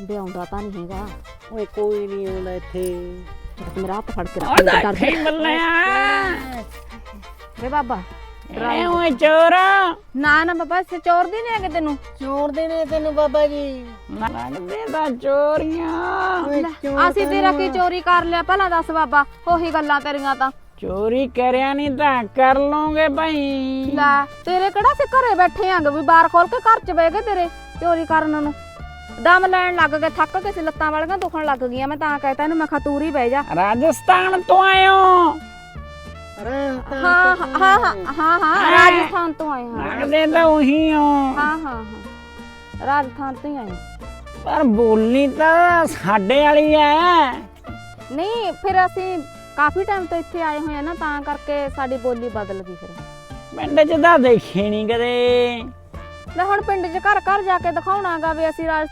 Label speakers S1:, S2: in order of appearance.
S1: ਵੀ ਆਉਂਦਾ ਤਾਂ ਨਹੀਂ ਹੈਗਾ।
S2: ਓਏ ਕੋਈ ਨਹੀਂ ਆਉਂਦਾ ਇੱਥੇ
S1: ਚੱਲ ਮੇਰਾ ਹੱਥ ਫੜ ਕੇ ਰੱਖ
S3: ਉਹਦਾ
S1: ਡਰ
S3: ਖੇ ਬੱਲਿਆ
S1: ਵੇ ਬਾਬਾ
S3: ਐ ਓਏ ਚੋਰ।
S1: ਨਾ ਨਾ ਬਾਬਾ ਸੇ ਚੋਰ ਦੀ ਨਹੀਂ ਹੈਗੇ ਤੈਨੂੰ।
S2: ਚੋਰ ਦੇ ਨੇ ਤੈਨੂੰ ਬਾਬਾ ਜੀ।
S3: ਲੱਗਦੇ ਤਾਂ ਚੋਰੀਆਂ।
S1: ਲੈ, ਅਸੀਂ ਤੇਰਾ ਕੀ ਚੋਰੀ ਕਰ ਲਿਆ? ਭਲਾ ਦੱਸ ਬਾਬਾ ਉਹੀ ਗੱਲਾਂ ਤੇਰੀਆਂ ਤਾਂ।
S3: ਚੋਰੀ ਕਰਿਆ ਨਹੀਂ ਤਾਂ ਕਰ ਲੋਗੇ ਭਾਈ
S1: ਲੈ ਤੇਰੇ ਕਿਹੜਾ ਅਸੀਂ ਘਰੇ ਬੈਠੇ ਆਂਗੇ? ਵੀ ਬਾਹਰ ਖੋਲ ਕੇ ਘਰ ਚ ਬਹਿ ਗਏ ਤੇਰੇ ਚੋਰੀ ਕਰਨ ਨੂੰ। ਦਮ ਲੈਣ ਲੱਗ ਗਏ ਥੱਕ ਕੇ ਸੀ ਲੱਤਾਂ ਵਾਲੀਆਂ ਦੁਖਣ ਲੱਗ ਗਈਆਂ ਮੈਂ ਤਾਂ ਕਹਿਤਾ ਇਹਨੂੰ ਮੈਂ ਕਿਹਾ ਤੂੰ ਹੀ ਬਹਿ ਜਾ।
S3: ਰਾਜਸਥਾਨ ਤੋਂ ਆਇਓ।
S1: ਹਾਂ ਹਾਂ ਹਾਂ ਹਾਂ ਹਾਂ ਹਾਂ? ਰਾਜਸਥਾਨ ਤੋਂ ਆਏ ਹਾਂ।
S3: ਲੱਗਦੇ ਤਾਂ ਉਹੀ ਹੋ
S1: ਹਾਂ ਹਾਂ ਹਾਂ ਰਾਜਸਥਾਨ ਤੋਂ ਹੀ ਆਏ।
S3: ਪਰ ਬੋਲਣੀ ਤਾਂ ਸਾਡੇ ਵਾਲੀ ਐ।
S1: ਨਹੀਂ ਫਿਰ ਅਸੀਂ ਕਾਫੀ ਟਾਈਮ ਤੋਂ ਇੱਥੇ ਆਏ ਹੋਏ ਆ ਨਾ ਤਾਂ ਕਰਕੇ ਸਾਡੀ ਬੋਲੀ ਬਦਲ ਗਈ ਫਿਰ।
S3: ਪਿੰਡ 'ਚ ਤਾਂ ਦੇਖੀ ਨਹੀਂ ਕਦੇ।
S1: ਲੈ ਹੁਣ ਪਿੰਡ 'ਚ ਘਰ ਘਰ ਜਾ ਕੇ ਦਿਖਾਉਣਾਗਾ ਵੀ ਅਸੀਂ ਰਾਜ